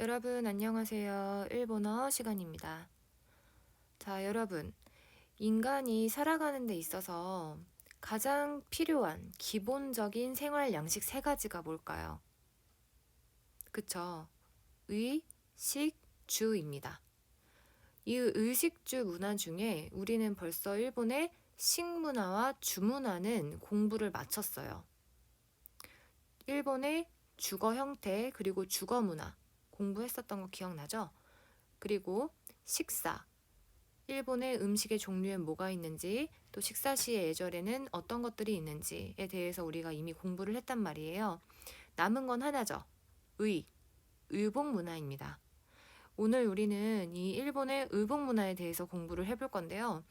여러분 안녕하세요. 일본어 시간입니다. 자, 여러분. 인간이 살아가는 데 있어서 가장 필요한 기본적인 생활 양식 세 가지가 뭘까요? 그쵸? 의, 식, 주입니다. 이 의식주 문화 중에 우리는 벌써 일본의 식문화와 주문화는 공부를 마쳤어요. 일본의 주거 형태 그리고 주거 문화 공부했었던 거 기억나죠? 그리고 식사 일본의 음식의 종류에 뭐가 있는지 또 식사 시의 예절에는 어떤 것들이 있는지에 대해서 우리가 이미 공부를 했단 말이에요. 남은 건 하나죠. 의, 의복 문화입니다. 오늘 우리는 이 일본의 의복 문화에 대해서 공부를 해볼 건데요.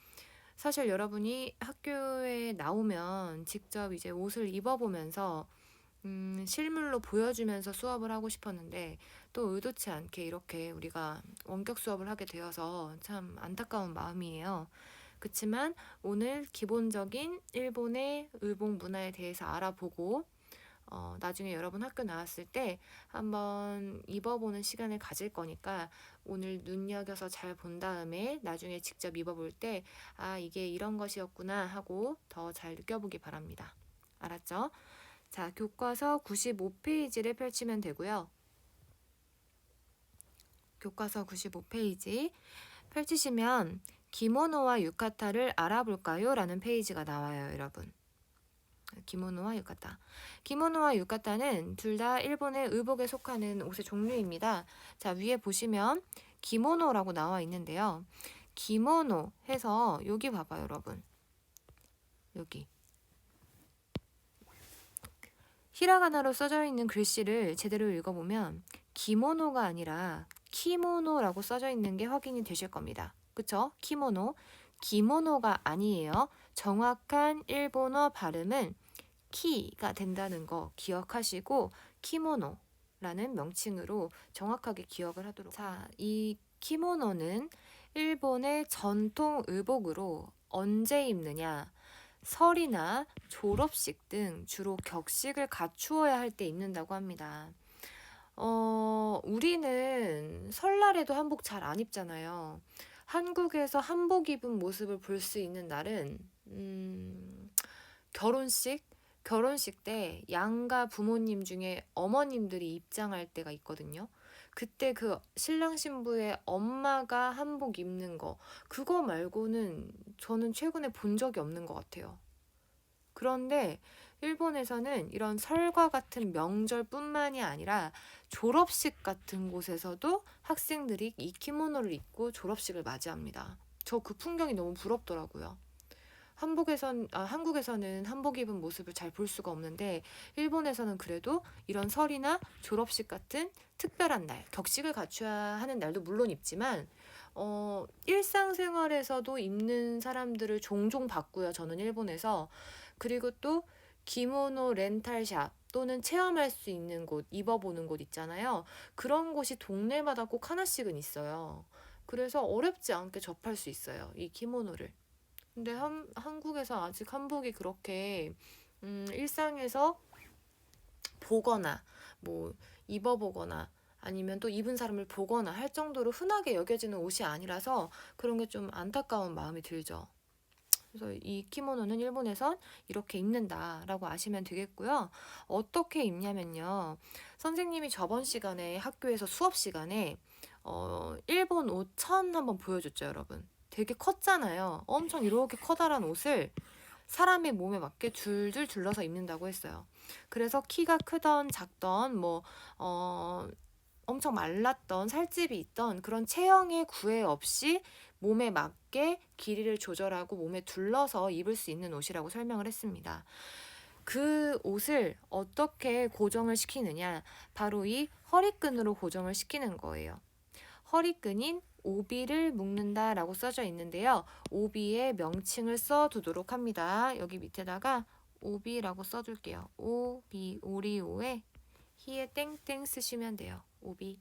사실 여러분이 학교에 나오면 직접 이제 옷을 입어보면서 음, 실물로 보여주면서 수업을 하고 싶었는데 또 의도치 않게 이렇게 우리가 원격 수업을 하게 되어서 참 안타까운 마음이에요. 그치만 오늘 기본적인 일본의 의복 문화에 대해서 알아보고 어, 나중에 여러분 학교 나왔을 때 한번 입어보는 시간을 가질 거니까 오늘 눈여겨서 잘 본 다음에 나중에 직접 입어볼 때 아, 이게 이런 것이었구나 하고 더 잘 느껴보기 바랍니다. 알았죠? 자, 교과서 95페이지를 펼치면 되고요. 교과서 95페이지 펼치시면 기모노와 유카타를 알아볼까요? 라는 페이지가 나와요, 여러분. 기모노와 유카타. 기모노와 유카타는 둘 다 일본의 의복에 속하는 옷의 종류입니다. 자, 위에 보시면 기모노라고 나와 있는데요. 기모노 해서 여기 봐봐요, 여러분. 여기. 히라가나로 써져 있는 글씨를 제대로 읽어보면 기모노가 아니라 키모노라고 써져 있는 게 확인이 되실 겁니다. 그쵸? 키모노. 기모노가 아니에요. 정확한 일본어 발음은 키가 된다는 거 기억하시고 키모노라는 명칭으로 정확하게 기억을 하도록. 자, 이 키모노는 일본의 전통 의복으로 언제 입느냐? 설이나 졸업식 등 주로 격식을 갖추어야 할 때 입는다고 합니다. 어, 우리는 설날에도 한복 잘 안 입잖아요. 한국에서 한복 입은 모습을 볼 수 있는 날은, 음, 결혼식? 결혼식 때 양가 부모님 중에 어머님들이 입장할 때가 있거든요. 그때 그 신랑 신부의 엄마가 한복 입는 거, 그거 말고는 저는 최근에 본 적이 없는 것 같아요. 그런데 일본에서는 이런 설과 같은 명절뿐만이 아니라 졸업식 같은 곳에서도 학생들이 이 키모노를 입고 졸업식을 맞이합니다. 저 그 풍경이 너무 부럽더라고요. 한복에선 아, 한국에서는 한복 입은 모습을 잘 볼 수가 없는데 일본에서는 그래도 이런 설이나 졸업식 같은 특별한 날, 격식을 갖춰야 하는 날도 물론 입지만 어, 일상생활에서도 입는 사람들을 종종 봤고요. 저는 일본에서 그리고 또 기모노 렌탈샵 또는 체험할 수 있는 곳, 입어보는 곳 있잖아요. 그런 곳이 동네마다 꼭 하나씩은 있어요. 그래서 어렵지 않게 접할 수 있어요. 이 키모노를. 근데 한, 한국에서 아직 한복이 그렇게 음, 일상에서 보거나 뭐 입어보거나 아니면 또 입은 사람을 보거나 할 정도로 흔하게 여겨지는 옷이 아니라서 그런 게 좀 안타까운 마음이 들죠. 그래서 이 키모노는 일본에선 이렇게 입는다라고 아시면 되겠고요. 어떻게 입냐면요. 선생님이 저번 시간에 학교에서 수업 시간에 어, 일본 옷 천 한번 보여줬죠, 여러분. 되게 컸잖아요. 엄청 이렇게 커다란 옷을 사람의 몸에 맞게 줄줄 둘러서 입는다고 했어요. 그래서 키가 크던 작던 뭐 어, 엄청 말랐던 살집이 있던 그런 체형의 구애 없이 몸에 맞게 길이를 조절하고 몸에 둘러서 입을 수 있는 옷이라고 설명을 했습니다. 그 옷을 어떻게 고정을 시키느냐? 바로 이 허리끈으로 고정을 시키는 거예요. 허리끈인 오비를 묶는다 라고 써져 있는데요. 오비의 명칭을 써두도록 합니다. 여기 밑에다가 오비라고 써둘게요. 오비 오리오에 히에 땡땡 쓰시면 돼요. 오비.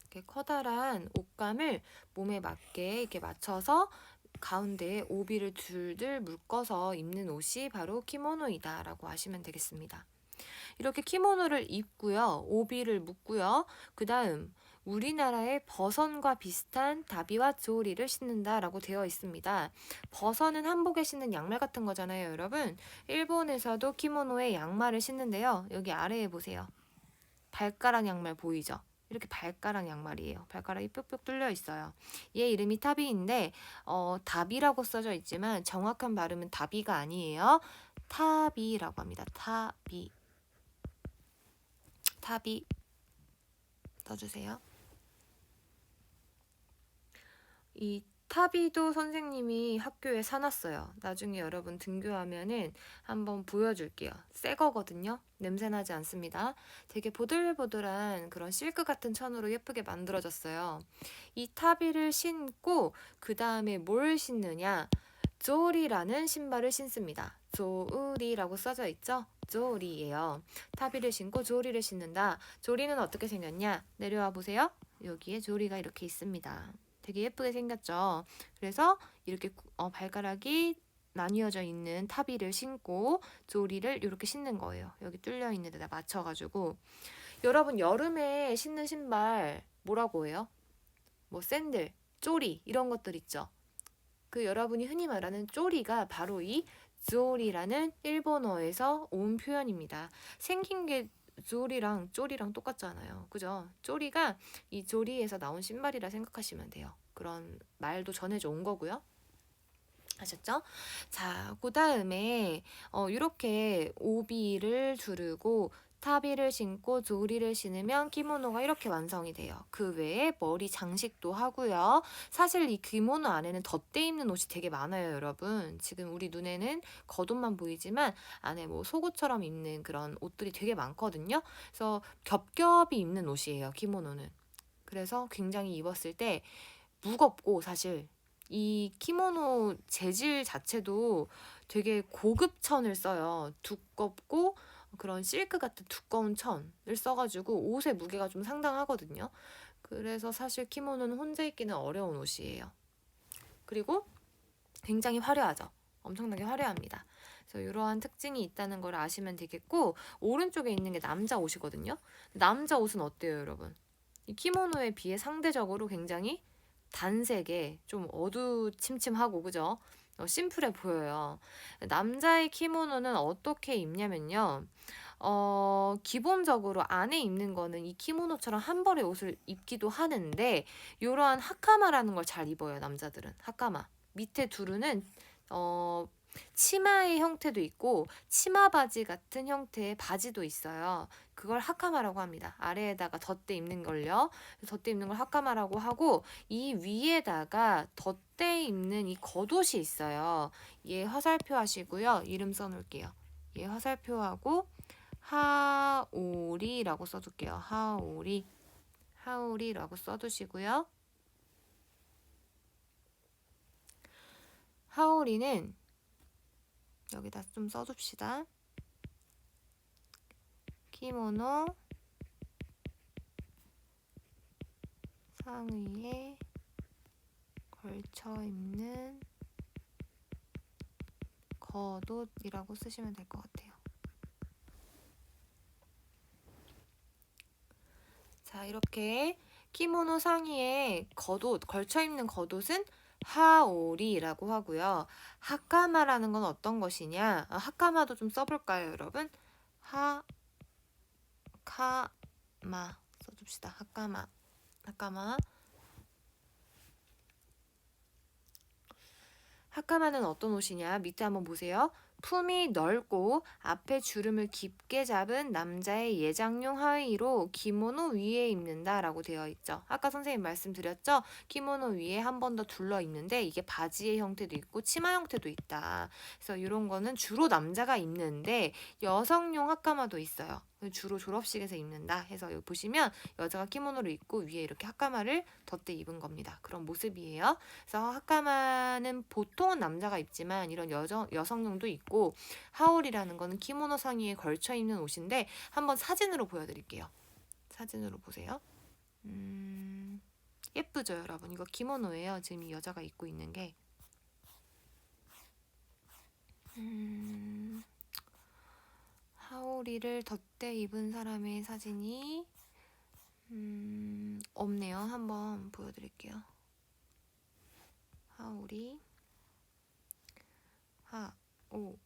이렇게 커다란 옷감을 몸에 맞게 이렇게 맞춰서 가운데에 오비를 둘둘 묶어서 입는 옷이 바로 키모노이다라고 하시면 되겠습니다. 이렇게 키모노를 입고요. 오비를 묶고요. 그 다음 우리나라의 버선과 비슷한 다비와 조리를 신는다라고 되어 있습니다. 버선은 한복에 신는 양말 같은 거잖아요, 여러분. 일본에서도 키모노에 양말을 신는데요. 여기 아래에 보세요. 발가락 양말 보이죠? 이렇게 발가락 양말이에요. 발가락이 뿅뿅 뚫려 있어요. 얘 이름이 타비인데 어, 다비라고 써져 있지만 정확한 발음은 다비가 아니에요. 타비라고 합니다. 타비. 타비. 써주세요. 이 타비도 선생님이 학교에 사놨어요. 나중에 여러분 등교하면은 한번 보여줄게요. 새 거거든요. 냄새 나지 않습니다. 되게 보들보들한 그런 실크 같은 천으로 예쁘게 만들어졌어요. 이 타비를 신고 그 다음에 뭘 신느냐? 조리라는 신발을 신습니다. 조우리라고 써져 있죠? 조리예요. 타비를 신고 조리를 신는다. 조리는 어떻게 생겼냐? 내려와 보세요. 여기에 조리가 이렇게 있습니다. 되게 예쁘게 생겼죠. 그래서 이렇게 구- 어, 발가락이 나뉘어져 있는 타비를 신고 조리를 이렇게 신는 거예요. 여기 뚫려 있는 데다 맞춰가지고 여러분 여름에 신는 신발 뭐라고 해요? 뭐 샌들, 쪼리 이런 것들 있죠. 그 여러분이 흔히 말하는 쪼리가 바로 이 조리라는 일본어에서 온 표현입니다. 생긴 게 조리랑 쪼리랑 똑같잖아요. 그죠? 쪼리가 이 조리에서 나온 신발이라 생각하시면 돼요. 그런 말도 전해져 온 거고요. 아셨죠? 자, 그 다음에 어, 이렇게 오비를 두르고 타비를 신고 조리를 신으면 키모노가 이렇게 완성이 돼요. 그 외에 머리 장식도 하고요. 사실 이 키모노 안에는 덧대 입는 옷이 되게 많아요, 여러분. 지금 우리 눈에는 겉옷만 보이지만 안에 뭐 속옷처럼 입는 그런 옷들이 되게 많거든요. 그래서 겹겹이 입는 옷이에요, 키모노는. 그래서 굉장히 입었을 때 무겁고 사실 이 키모노 재질 자체도 되게 고급 천을 써요. 두껍고 그런 실크 같은 두꺼운 천을 써가지고 옷의 무게가 좀 상당하거든요. 그래서 사실 키모노는 혼자 입기는 어려운 옷이에요. 그리고 굉장히 화려하죠. 엄청나게 화려합니다. 그래서 이러한 특징이 있다는 걸 아시면 되겠고 오른쪽에 있는 게 남자 옷이거든요. 남자 옷은 어때요, 여러분? 이 키모노에 비해 상대적으로 굉장히 단색에 좀 어두침침하고 그죠? 어, 심플해 보여요. 남자의 키모노는 어떻게 입냐면요. 어, 기본적으로 안에 입는 거는 이 키모노처럼 한 벌의 옷을 입기도 하는데 이러한 하카마라는 걸 잘 입어요, 남자들은. 하카마. 밑에 두르는 어, 치마의 형태도 있고 치마 바지 같은 형태의 바지도 있어요. 그걸 하카마라고 합니다. 아래에다가 덧대 입는 걸요. 덧대 입는 걸 하카마라고 하고 이 위에다가 덧대 입는 이 겉옷이 있어요. 얘 화살표 하시고요. 이름 써놓을게요. 얘 화살표하고 하오리라고 써둘게요. 하오리. 하오리라고 써두시고요. 하오리는 여기다 좀 써둡시다. 키모노 상의에 걸쳐 입는 겉옷이라고 쓰시면 될 것 같아요. 자, 이렇게 키모노 상의에 겉옷, 걸쳐 입는 겉옷은 하오리라고 하고요. 하카마라는 건 어떤 것이냐? 아, 하카마도 좀 써볼까요, 여러분? 하, 카마 써줍시다. 하카마, 하카마. 하카마는 어떤 옷이냐? 밑에 한번 보세요. 품이 넓고 앞에 주름을 깊게 잡은 남자의 예장용 하의로 기모노 위에 입는다라고 되어 있죠. 아까 선생님 말씀드렸죠? 기모노 위에 한 번 더 둘러 입는데 이게 바지의 형태도 있고 치마 형태도 있다. 그래서 이런 거는 주로 남자가 입는데 여성용 하카마도 있어요. 주로 졸업식에서 입는다 해서 여기 보시면 여자가 키모노를 입고 위에 이렇게 하카마를 덧대 입은 겁니다. 그런 모습이에요. 그래서 하카마는 보통은 남자가 입지만 이런 여정, 여성용도 있고 하올이라는 거는 키모노 상의에 걸쳐 입는 옷인데 한번 사진으로 보여드릴게요. 사진으로 보세요. 음, 예쁘죠, 여러분? 이거 키모노예요. 지금 이 여자가 입고 있는 게. 음, 하오리를 덧대 입은 사람의 사진이 음, 없네요. 한번 보여드릴게요. 하오리 하오리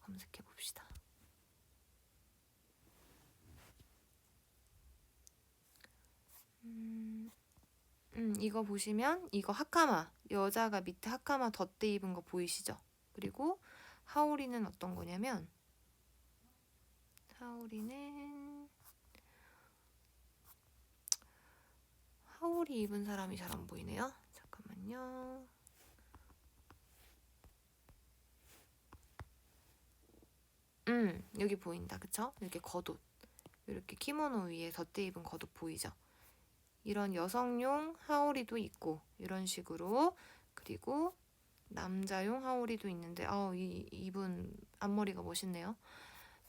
검색해 봅시다. 음, 음, 이거 보시면 이거 하카마 여자가 밑에 하카마 덧대 입은 거 보이시죠? 그리고 하오리는 어떤 거냐면 하오리는 하오리 입은 사람이 잘 안 보이네요. 잠깐만요. 음, 여기 보인다. 그쵸? 이렇게 겉옷. 이렇게 키모노 위에 덧대 입은 겉옷 보이죠? 이런 여성용 하오리도 있고 이런 식으로 그리고 남자용 하오리도 있는데 아, 이 이분 앞머리가 멋있네요.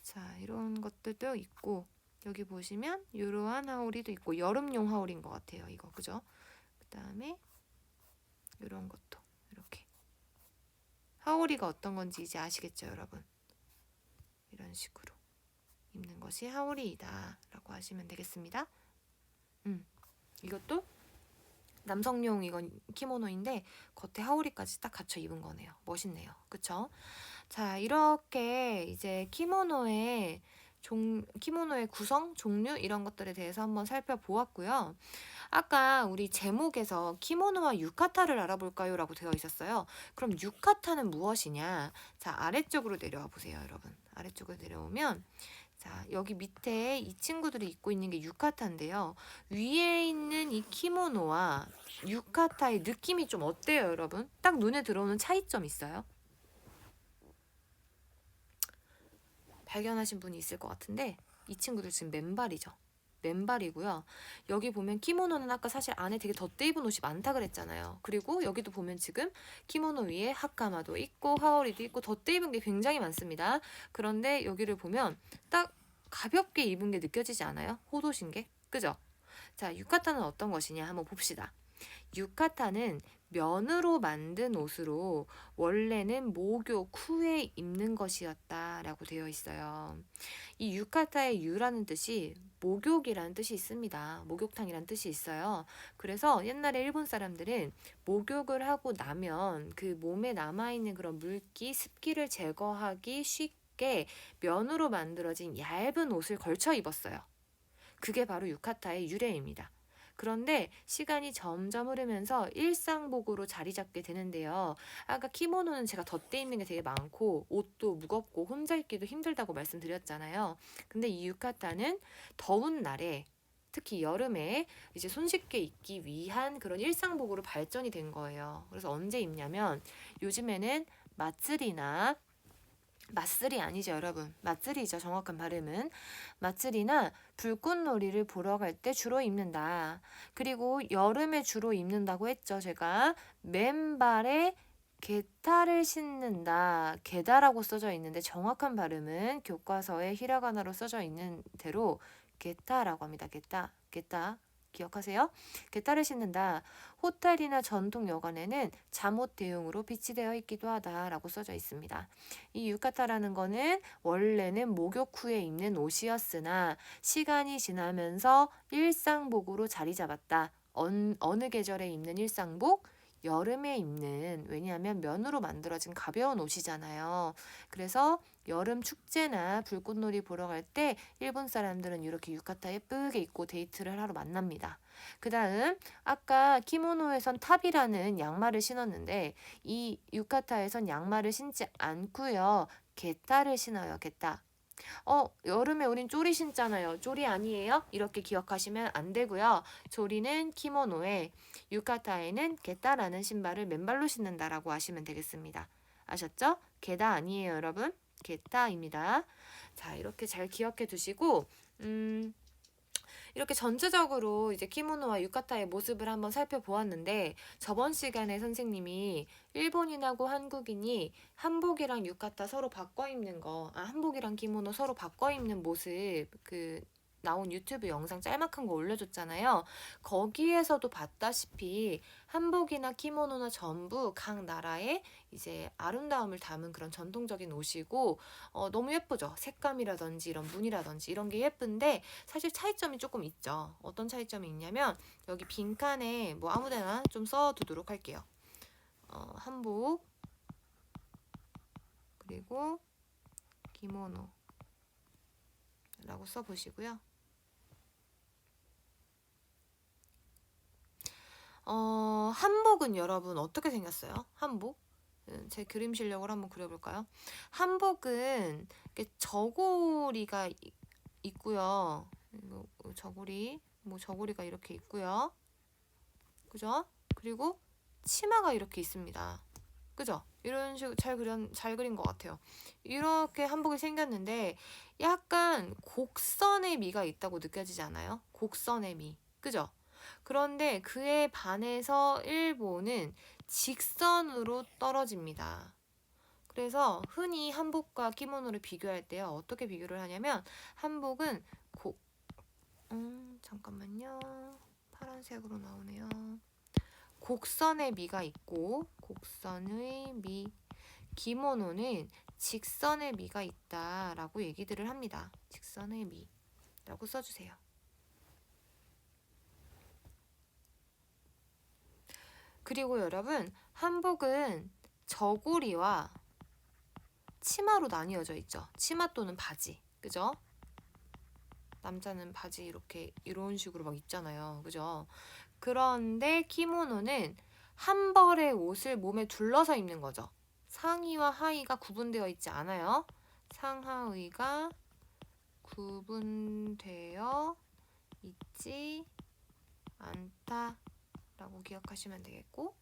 자, 이런 것들도 있고 여기 보시면 이러한 하오리도 있고 여름용 하오리인 것 같아요. 이거 그죠? 그 다음에 이런 것도 이렇게 하오리가 어떤 건지 이제 아시겠죠, 여러분? 이런 식으로 입는 것이 하오리이다라고 하시면 되겠습니다. 음, 이것도 남성용 이건 키모노인데 겉에 하오리까지 딱 갖춰 입은 거네요. 멋있네요. 그쵸? 자, 이렇게 이제 키모노의 종, 키모노의 구성, 종류 이런 것들에 대해서 한번 살펴보았고요. 아까 우리 제목에서 키모노와 유카타를 알아볼까요? 라고 되어 있었어요. 그럼 유카타는 무엇이냐? 자, 아래쪽으로 내려와 보세요, 여러분. 아래쪽으로 내려오면 자, 여기 밑에 이 친구들이 입고 있는 게 유카타인데요. 위에 있는 이 키모노와 유카타의 느낌이 좀 어때요, 여러분? 딱 눈에 들어오는 차이점 있어요? 발견하신 분이 있을 것 같은데 이 친구들 지금 맨발이죠. 맨발이고요. 여기 보면 키모노는 아까 사실 안에 되게 덧대 입은 옷이 많다 그랬잖아요. 그리고 여기도 보면 지금 키모노 위에 하카마도 있고 하오리도 있고 덧대 입은 게 굉장히 많습니다. 그런데 여기를 보면 딱 가볍게 입은 게 느껴지지 않아요? 호도신 게? 그죠? 자, 유카타는 어떤 것이냐 한번 봅시다. 유카타는 면으로 만든 옷으로 원래는 목욕 후에 입는 것이었다라고 되어 있어요. 이 유카타의 유라는 뜻이 목욕이라는 뜻이 있습니다. 목욕탕이라는 뜻이 있어요. 그래서 옛날에 일본 사람들은 목욕을 하고 나면 그 몸에 남아있는 그런 물기, 습기를 제거하기 쉽게 면으로 만들어진 얇은 옷을 걸쳐 입었어요. 그게 바로 유카타의 유래입니다. 그런데 시간이 점점 흐르면서 일상복으로 자리 잡게 되는데요. 아까 키모노는 제가 덧대 입는 게 되게 많고 옷도 무겁고 혼자 입기도 힘들다고 말씀드렸잖아요. 근데 이 유카타는 더운 날에 특히 여름에 이제 손쉽게 입기 위한 그런 일상복으로 발전이 된 거예요. 그래서 언제 입냐면 요즘에는 마츠리나 맞쓰리 아니죠, 여러분. 맞쓰리죠, 정확한 발음은. 맞쓰리나 불꽃놀이를 보러 갈 때 주로 입는다. 그리고 여름에 주로 입는다고 했죠, 제가. 맨발에 게타를 신는다. 게다라고 써져 있는데 정확한 발음은 교과서에 히라가나로 써져 있는 대로 게타라고 합니다. 게타, 게타. 기억하세요? 게타를 신는다. 호텔이나 전통 여관에는 잠옷 대용으로 비치되어 있기도 하다라고 써져 있습니다. 이 유카타라는 거는 원래는 목욕 후에 입는 옷이었으나 시간이 지나면서 일상복으로 자리 잡았다. 어느 계절에 입는 일상복? 여름에 입는 왜냐하면 면으로 만들어진 가벼운 옷이잖아요. 그래서 여름 축제나 불꽃놀이 보러 갈 때 일본 사람들은 이렇게 유카타 예쁘게 입고 데이트를 하러 만납니다. 그 다음 아까 키모노에선 탑이라는 양말을 신었는데 이 유카타에선 양말을 신지 않고요. 게타를 신어요. 게타. 어, 여름에 우린 쪼리 신잖아요. 쪼리 아니에요? 이렇게 기억하시면 안 되고요. 쪼리는 키모노에, 유카타에는 게타라는 신발을 맨발로 신는다라고 하시면 되겠습니다. 아셨죠? 게다 아니에요, 여러분. 게타입니다. 자, 이렇게 잘 기억해 두시고, 음, 이렇게 전체적으로 이제 키모노와 유카타의 모습을 한번 살펴보았는데 저번 시간에 선생님이 일본인하고 한국인이 한복이랑 유카타 서로 바꿔 입는 거, 아, 한복이랑 키모노 서로 바꿔 입는 모습 그 나온 유튜브 영상 짤막한 거 올려줬잖아요. 거기에서도 봤다시피 한복이나 키모노나 전부 각 나라의 이제 아름다움을 담은 그런 전통적인 옷이고 어, 너무 예쁘죠. 색감이라든지 이런 무늬라든지 이런 게 예쁜데 사실 차이점이 조금 있죠. 어떤 차이점이 있냐면 여기 빈칸에 뭐 아무데나 좀 써두도록 할게요. 어, 한복 그리고 기모노 라고 써보시고요. 어, 한복은 여러분 어떻게 생겼어요? 한복? 음, 제 그림 실력을 한번 그려볼까요? 한복은 이렇게 저고리가 이- 있고요. 뭐, 저고리, 뭐 저고리가 이렇게 있고요. 그죠? 그리고 치마가 이렇게 있습니다. 그죠? 이런 식으로 잘 그린 잘 그린 것 같아요. 이렇게 한복이 생겼는데 약간 곡선의 미가 있다고 느껴지지 않아요? 곡선의 미. 그죠? 그런데 그에 반해서 일본은 직선으로 떨어집니다. 그래서 흔히 한복과 키모노를 비교할 때요. 어떻게 비교를 하냐면 한복은 곡 음, 잠깐만요. 파란색으로 나오네요. 곡선의 미가 있고 곡선의 미 기모노는 직선의 미가 있다라고 얘기들을 합니다. 직선의 미라고 써주세요. 그리고 여러분 한복은 저고리와 치마로 나뉘어져 있죠. 치마 또는 바지, 그죠? 남자는 바지 이렇게 이런 식으로 막 입잖아요, 그죠? 그런데 키모노는 한 벌의 옷을 몸에 둘러서 입는 거죠. 상의와 하의가 구분되어 있지 않아요. 상하의가 구분되어 있지 않다 라고 기억하시면 되겠고,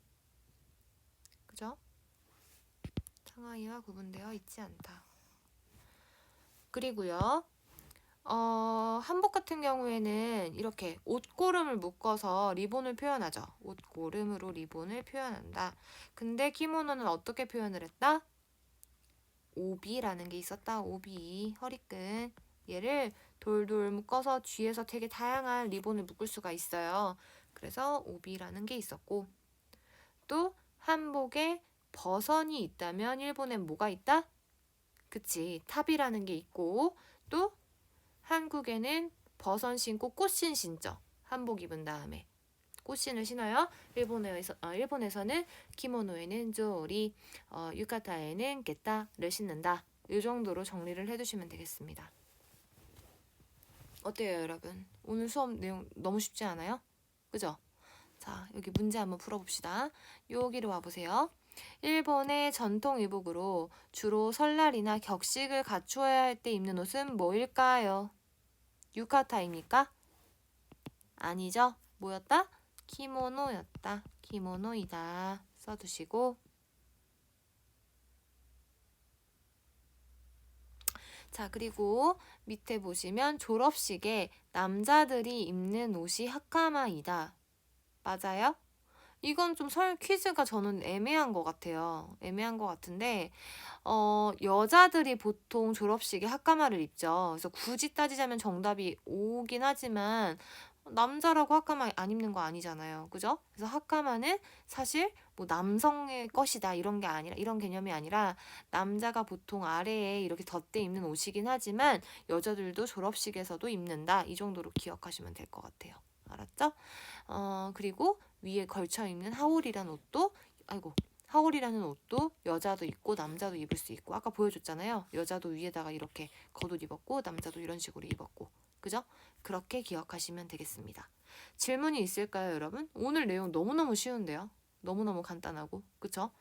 그죠? 상하의와 구분되어 있지 않다. 그리고요, 어, 한복 같은 경우에는 이렇게 옷고름을 묶어서 리본을 표현하죠. 옷고름으로 리본을 표현한다. 근데 키모노는 어떻게 표현을 했다? 오비라는 게 있었다. 오비, 허리끈. 얘를 돌돌 묶어서 뒤에서 되게 다양한 리본을 묶을 수가 있어요. 그래서 오비라는 게 있었고 또 한복에 버선이 있다면 일본엔 뭐가 있다? 그치, 탑이라는 게 있고 또 한국에는 버선 신고 꽃신 신죠. 한복 입은 다음에 꽃신을 신어요. 일본에서 어, 일본에서는 키모노에는 조리, 어, 유카타에는 게타를 신는다. 이 정도로 정리를 해두시면 되겠습니다. 어때요, 여러분? 오늘 수업 내용 너무 쉽지 않아요? 그죠? 자, 여기 문제 한번 풀어봅시다. 여기로 와보세요. 일본의 전통 의복으로 주로 설날이나 격식을 갖추어야 할 때 입는 옷은 뭐일까요? 유카타입니까? 아니죠. 뭐였다? 키모노였다. 키모노이다. 써두시고 자 그리고 밑에 보시면 졸업식에 남자들이 입는 옷이 하카마이다. 맞아요? 이건 좀 설 퀴즈가 저는 애매한 것 같아요. 애매한 것 같은데 어, 여자들이 보통 졸업식에 하카마를 입죠. 그래서 굳이 따지자면 정답이 오긴 하지만 남자라고 하카마 안 입는 거 아니잖아요. 그죠? 그래서 하카마는 사실 뭐 남성의 것이다 이런 게 아니라 이런 개념이 아니라 남자가 보통 아래에 이렇게 덧대 입는 옷이긴 하지만 여자들도 졸업식에서도 입는다 이 정도로 기억하시면 될 것 같아요. 알았죠? 어, 그리고 위에 걸쳐 입는 하울이란 옷도 아이고 하울이라는 옷도 여자도 입고 남자도 입을 수 있고 아까 보여줬잖아요. 여자도 위에다가 이렇게 겉옷 입었고 남자도 이런 식으로 입었고 그죠? 그렇게 기억하시면 되겠습니다. 질문이 있을까요, 여러분? 오늘 내용 너무너무 쉬운데요. 너무너무 간단하고 그쵸?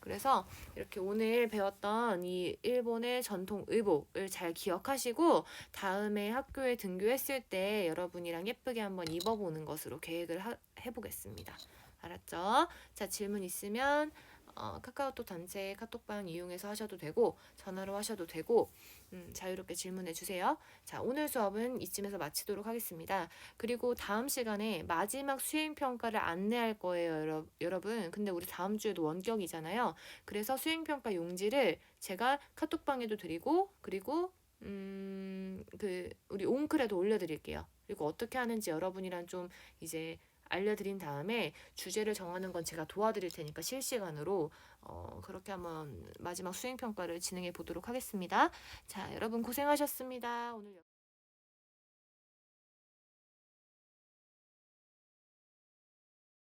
그래서 이렇게 오늘 배웠던 이 일본의 전통 의복을 잘 기억하시고 다음에 학교에 등교했을 때 여러분이랑 예쁘게 한번 입어보는 것으로 계획을 하, 해보겠습니다. 알았죠? 자 질문 있으면 어, 카카오톡 단체 카톡방 이용해서 하셔도 되고 전화로 하셔도 되고 음, 자유롭게 질문해 주세요. 자 오늘 수업은 이쯤에서 마치도록 하겠습니다. 그리고 다음 시간에 마지막 수행 평가를 안내할 거예요, 여러, 여러분. 근데 우리 다음 주에도 원격이잖아요. 그래서 수행 평가 용지를 제가 카톡방에도 드리고 그리고 음, 그 우리 옹클에도 올려드릴게요. 그리고 어떻게 하는지 여러분이랑 좀 이제 알려드린 다음에 주제를 정하는 건 제가 도와드릴 테니까 실시간으로 어, 그렇게 한번 마지막 수행 평가를 진행해 보도록 하겠습니다. 자, 여러분 고생하셨습니다. 오늘